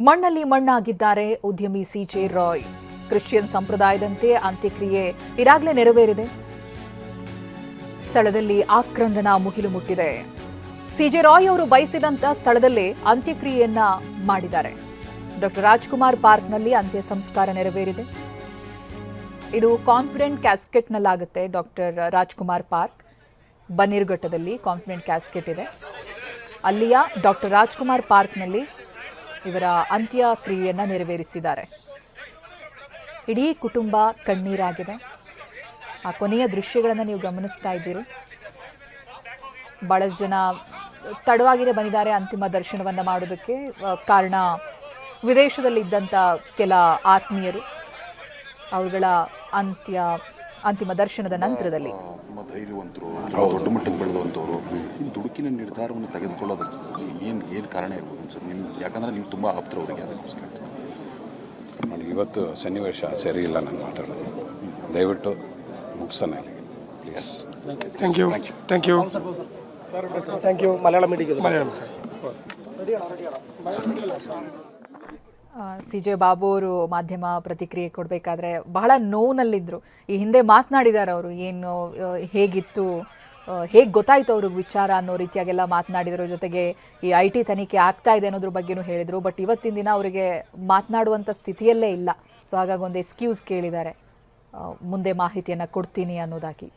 ಮಣ್ಣಲ್ಲಿ ಮಣ್ಣಾಗಿದ್ದಾರೆ ಉದ್ಯಮಿ CJ Roy. Christian ಸಂಪ್ರದಾಯದಂತೆ ಅಂತ್ಯಕ್ರಿಯೆ ಈಗಾಗಲೇ ನೆರವೇರಿದೆ. ಸ್ಥಳದಲ್ಲಿ ಆಕ್ರಂದನ ಮುಗಿಲು ಮುಟ್ಟಿದೆ. ಸಿಜೆ ರಾಯ್ ಅವರು ಬಯಸಿದಂತ ಸ್ಥಳದಲ್ಲೇ ಅಂತ್ಯಕ್ರಿಯೆಯನ್ನ ಮಾಡಿದ್ದಾರೆ. ಡಾಕ್ಟರ್ ರಾಜ್ಕುಮಾರ್ ಪಾರ್ಕ್ನಲ್ಲಿ ಅಂತ್ಯ ಸಂಸ್ಕಾರ ನೆರವೇರಿದೆ. ಇದು ಕಾನ್ಫಿಡೆಂಟ್ ಕ್ಯಾಸ್ಕೆಟ್ನಲ್ಲಾಗುತ್ತೆ ಡಾಕ್ಟರ್ ರಾಜ್ಕುಮಾರ್ ಪಾರ್ಕ್. ಬನ್ನೀರ್ಘಟ್ಟದಲ್ಲಿ ಕಾನ್ಫಿಡೆಂಟ್ ಕ್ಯಾಸ್ಕೆಟ್ ಇದೆ. ಅಲ್ಲಿಯ ಡಾಕ್ಟರ್ ರಾಜ್ಕುಮಾರ್ ಪಾರ್ಕ್ನಲ್ಲಿ ಇವರ ಅಂತ್ಯಕ್ರಿಯೆಯನ್ನ ನೆರವೇರಿಸಿದ್ದಾರೆ. ಇಡೀ ಕುಟುಂಬ ಕಣ್ಣೀರಾಗಿದೆ. ಆ ಕೊನೆಯ ದೃಶ್ಯಗಳನ್ನು ನೀವು ಗಮನಿಸ್ತಾ ಇದ್ದೀರಿ. ಬಹಳಷ್ಟು ಜನ ತಡವಾಗಿರೇ ಬಂದಿದ್ದಾರೆ ಅಂತಿಮ ದರ್ಶನವನ್ನ ಮಾಡೋದಕ್ಕೆ. ಕಾರಣ ವಿದೇಶದಲ್ಲಿ ಇದ್ದಂಥ ಕೆಲ ಆತ್ಮೀಯರು. ಅವುಗಳ ಅಂತ್ಯ ಅಂತಿಮ ದರ್ಶನದ ನಂತರದಲ್ಲಿ. ತುಂಬ ಧೈರ್ಯವಂತರು ದೊಡ್ಡ ಮಟ್ಟಕ್ಕೆ ಬೆಳೆದಂಥವ್ರು ನಿಮ್ಮ ದುಡುಕಿನ ನಿರ್ಧಾರವನ್ನು ತೆಗೆದುಕೊಳ್ಳೋದಕ್ಕೆ ಏನು ಏನು ಕಾರಣ ಇರ್ಬೋದು ಅನ್ಸುತ್ತೆ ನಿಮ್ಮ ಯಾಕಂದ್ರೆ ನೀವು ತುಂಬ ಆಪ್ತರವರಿಗೆ ಅದಕ್ಕೋಸ್ಕರ ನೋಡಿ ಇವತ್ತು ಸನ್ನಿವೇಶ ಸರಿ ಇಲ್ಲ ನಾನು ಮಾತಾಡೋದು. ದಯವಿಟ್ಟು ಮುಗಿಸೋಣ ಇಲ್ಲಿ please. Thank you thank you thank you Malayalam medium. Malayalam sir. C J Babu ಅವರು ಮಾಧ್ಯಮ ಪ್ರತಿಕ್ರಿಯೆ ಕೊಡಬೇಕಾದ್ರೆ ಬಹಳ ನೋವಿನಲ್ಲಿದ್ದರು ಈ ಹಿಂದೆ ಮಾತನಾಡಿದ್ದಾರೆ ಅವರು, ಏನು ಹೇಗಿತ್ತು ಹೇಗೆ ಗೊತ್ತಾಯಿತು ಅವ್ರಿಗೆ ವಿಚಾರ ಅನ್ನೋ ರೀತಿಯಾಗೆಲ್ಲ ಮಾತನಾಡಿದ್ರು. ಜೊತೆಗೆ ಈ ಐ ಟಿ ತನಿಖೆ ಆಗ್ತಾ ಇದೆ ಅನ್ನೋದ್ರ ಬಗ್ಗೆನೂ ಹೇಳಿದರು, ಬಟ್ ಇವತ್ತಿನ ದಿನ ಅವರಿಗೆ ಮಾತನಾಡುವಂಥ ಸ್ಥಿತಿಯಲ್ಲೇ ಇಲ್ಲ. ಸೊ, ಹಾಗಾಗಿ ಒಂದು ಎಕ್ಸ್ಕ್ಯೂಸ್ ಕೇಳಿದ್ದಾರೆ. ಮುಂದೆ ಮಾಹಿತಿಯನ್ನು ಕೊಡ್ತೀನಿ ಅನ್ನೋದಾಗಿ.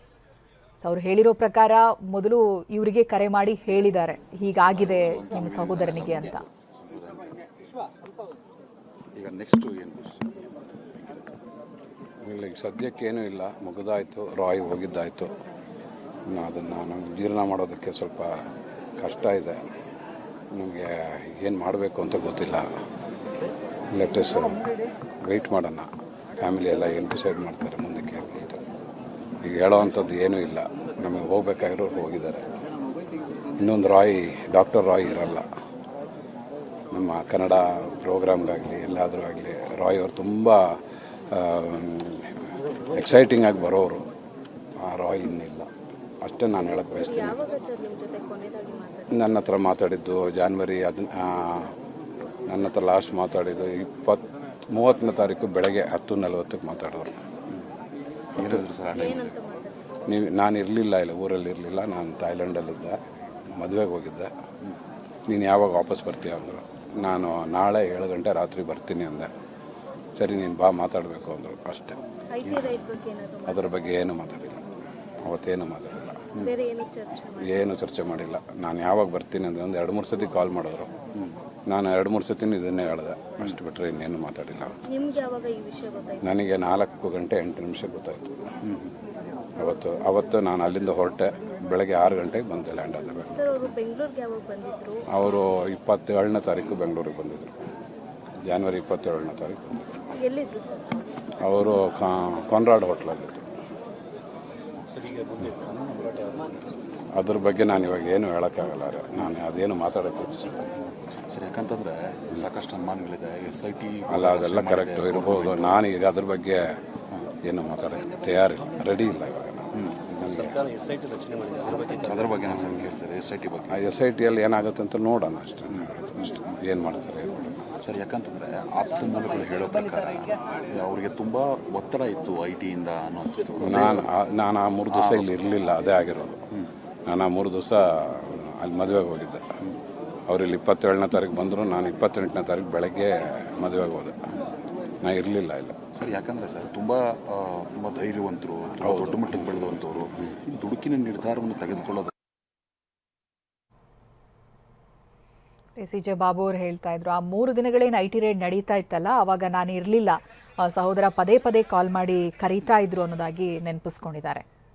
ಸೊ, ಅವ್ರು ಹೇಳಿರೋ ಪ್ರಕಾರ ಮೊದಲು ಇವರಿಗೆ ಕರೆ ಮಾಡಿ ಹೇಳಿದ್ದಾರೆ. ಹೀಗಾಗಿದೆ ನಿಮ್ಮ ಸಹೋದರನಿಗೆ ಅಂತ. ಈಗ ನೆಕ್ಸ್ಟು ಏನು ಈಗ ಸದ್ಯಕ್ಕೇನೂ ಇಲ್ಲ. ಮುಗಿದಾಯಿತು, ರಾಯ್ ಹೋಗಿದ್ದಾಯಿತು. ಅದನ್ನು ನಮ್ಗೆ ಜೀರ್ಣ ಮಾಡೋದಕ್ಕೆ ಸ್ವಲ್ಪ ಕಷ್ಟ ಇದೆ. ನಮಗೆ ಏನು ಮಾಡಬೇಕು ಅಂತ ಗೊತ್ತಿಲ್ಲ. ಲೆಟಸ್ ವೆಯ್ಟ್ ಮಾಡೋಣ. ಫ್ಯಾಮಿಲಿ ಎಲ್ಲ ಏನು ಡಿಸೈಡ್ ಮಾಡ್ತಾರೆ ಮುಂದಕ್ಕೆ ಅಂತ. ಈಗ ಹೇಳೋವಂಥದ್ದು ಏನೂ ಇಲ್ಲ. ನಮಗೆ ಹೋಗ್ಬೇಕಾಗಿರೋರು ಹೋಗಿದ್ದಾರೆ. ಇನ್ನೊಂದು ರಾಯ್ ಡಾಕ್ಟರ್ ರಾಯ್ ಇರಲ್ಲ. ನಮ್ಮ ಕನ್ನಡ ಪ್ರೋಗ್ರಾಮ್ಗಾಗಲಿ ಎಲ್ಲಾದರೂ ಆಗಲಿ ರಾಯ್ ಅವರು ತುಂಬ ಎಕ್ಸೈಟಿಂಗ್ ಆಗಿ ಬರೋರು ಆ ರಾಯ್ ಇನ್ನಿಲ್ಲ. ಅಷ್ಟೇ ನಾನು ಹೇಳಕ್ಕೆ ಬಯಸ್ತೀನಿ. ನನ್ನ ಹತ್ರ ಮಾತಾಡಿದ್ದು ಜಾನ್ವರಿ ಅದ್ ನನ್ನ ಹತ್ರ ಲಾಸ್ಟ್ ಮಾತಾಡಿದ್ದು ಇಪ್ಪತ್ತು ಮೂವತ್ತನೇ ತಾರೀಕು ಬೆಳಗ್ಗೆ ಹತ್ತು ನಲವತ್ತಕ್ಕೆ ಮಾತಾಡೋರು ಏನಾದರೂ ಸರ್ ನೀವು ನಾನು ಇರಲಿಲ್ಲ ಇಲ್ಲ ಊರಲ್ಲಿ ಇರಲಿಲ್ಲ. ನಾನು ಥಾಯ್ಲೆಂಡಲ್ಲಿದ್ದೆ ಮದುವೆಗೆ ಹೋಗಿದ್ದೆ. ನೀನು ಯಾವಾಗ ವಾಪಸ್ ಬರ್ತೀಯ ಅಂದರು? ನಾನು ನಾಳೆ ಏಳು ಗಂಟೆ ರಾತ್ರಿ ಬರ್ತೀನಿ ಅಂದೆ. ಸರಿ ನೀನು ಬಾ ಮಾತಾಡಬೇಕು ಅಂದರು. ಅಷ್ಟೇ. ಅದರ ಬಗ್ಗೆ ಏನು ಮಾತಾಡಿಲ್ಲ. ಅವತ್ತೇನು ಮಾತಾಡಿಲ್ಲ. ಏನು ಚರ್ಚೆ ಮಾಡಿಲ್ಲ? ನಾನು ಯಾವಾಗ ಬರ್ತೀನಿ ಅಂದರೆ ಒಂದು ಎರಡು ಮೂರು ಸತಿ ಕಾಲ್ ಮಾಡಿದ್ರು. ನಾನು ಎರಡು ಮೂರು ಸತಿ ಇದನ್ನೇ ಹೇಳಿದೆ. ಅಷ್ಟು ಬಿಟ್ಟರೆ ಇನ್ನೇನು ಮಾತಾಡಿಲ್ಲ ನನಗೆ ನಾಲ್ಕು ಗಂಟೆ ಎಂಟು ನಿಮಿಷ ಗೊತ್ತಾಯಿತು. ಅವತ್ತು ಅವತ್ತು ನಾನು ಅಲ್ಲಿಂದ ಹೊರಟೆ ಬೆಳಗ್ಗೆ ಆರು ಗಂಟೆಗೆ ಬಂದೆ ಲ್ಯಾಂಡ್ ಆದ ಸರ್ ಅವರು ಬೆಂಗಳೂರಿಗೆ ಯಾವಾಗ ಬಂದಿದ್ರು? ಅವರು ಇಪ್ಪತ್ತೇಳನೇ ತಾರೀಕು ಬೆಂಗಳೂರಿಗೆ ಬಂದಿದ್ದರು ಜಾನ್ವರಿ ಇಪ್ಪತ್ತೇಳನೇ ತಾರೀಕು ಬಂದಿದ್ದರು ಎಲ್ಲಿದ್ರು ಸರ್? ಅವರು ಕಾನ್ರಾಡ್ ಹೋಟ್ಲಲ್ಲಿದ್ದರು ಅದ್ರ ಬಗ್ಗೆ ನಾನು ಇವಾಗ ಏನು ಹೇಳೋಕ್ಕಾಗಲ್ಲ ರೀ. ನಾನು ಅದೇನು ಮಾತಾಡೋಕ್ಕೆ ಸರಿ ಸರ್ ಯಾಕಂತಂದ್ರೆ ಸಾಕಷ್ಟು ಅನುಮಾನಗಳಿದೆ. ಎಸ್ ಐ ಟಿ ಅಲ್ಲ ಅದೆಲ್ಲ ಕರೆಕ್ಟ್ ಇರ್ಬೋದು. ನಾನು ಈಗ ಅದ್ರ ಬಗ್ಗೆ ಏನು ಮಾತಾಡೋಕ್ಕೆ ತಯಾರಿಲ್ಲ. ರೆಡಿ ಇಲ್ಲ ಇವಾಗ. ನಾನು ಟಿ ಅದರ ಬಗ್ಗೆ ನಾನು ಕೇಳ್ತಾರೆ ಎಸ್ ಐ ಟಿ ಬಗ್ಗೆ? ಆ ಎಸ್ ಐ ಟಿಯಲ್ಲಿ ಏನಾಗುತ್ತೆ ಅಂತ ನೋಡೋಣ ಅಷ್ಟೇ. ಅಷ್ಟೇ. ಏನು ಮಾಡ್ತಾರೆ ಸರ್ ಯಾಕಂತಂದರೆ ಆಪ್ತ ಮೂಲಗಳು ಹೇಳೋ ಪ್ರಕಾರ ಅವರಿಗೆ ತುಂಬ ಒತ್ತಡ ಇತ್ತು ಐ ಟಿಯಿಂದ ಅನ್ನೋಂಥದ್ದು ನಾನು ಆ- ನಾನು ಆ ಮೂರು ದಿವಸ ಇಲ್ಲಿ ಇರಲಿಲ್ಲ ಅದೇ ಆಗಿರೋದು. ನಾನು ಆ ಮೂರು ದಿವಸ ಅಲ್ಲಿ ಮದುವೆಗೆ ಹೋಗಿದ್ದೆ. ಅವ್ರು ಇಲ್ಲಿ ಇಪ್ಪತ್ತೇಳನೇ ತಾರೀಕು ಬಂದರು ನಾನು ಇಪ್ಪತ್ತೆಂಟನೇ ತಾರೀಕು ಬೆಳಗ್ಗೆ ಮದುವೆಗೆ ಹೋದೆ. ನಾ ಇರಲಿಲ್ಲ ಇಲ್ಲ. ಸರ್ ಯಾಕಂದ್ರೆ ಸರ್ ತುಂಬಾ ತುಂಬ ಧೈರ್ಯವಂತರು ತುಂಬಾ ದೊಡ್ಡ ಮಟ್ಟಕ್ಕೆ ಬೆಳೆದಂಥವ್ರು ದುಡುಕಿನ ನಿರ್ಧಾರವನ್ನು ತೆಗೆದುಕೊಳ್ಳೋದು. ಸಿ ಜೆ ಬಾಬು ಅವರು ಹೇಳ್ತಾ ಇದ್ರು ಆ ಮೂರು ದಿನಗಳೇನು ಐ ಟಿ ರೇಡ್ ನಡೀತಾ ಇತ್ತಲ್ಲ ಅವಾಗ ನಾನು ಇರಲಿಲ್ಲ. ಸಹೋದರ ಪದೇ ಪದೇ ಕಾಲ್ ಮಾಡಿ ಕರೀತಾ ಇದ್ರು ಅನ್ನೋದಾಗಿ ನೆನಪಿಸ್ಕೊಂಡಿದ್ದಾರೆ.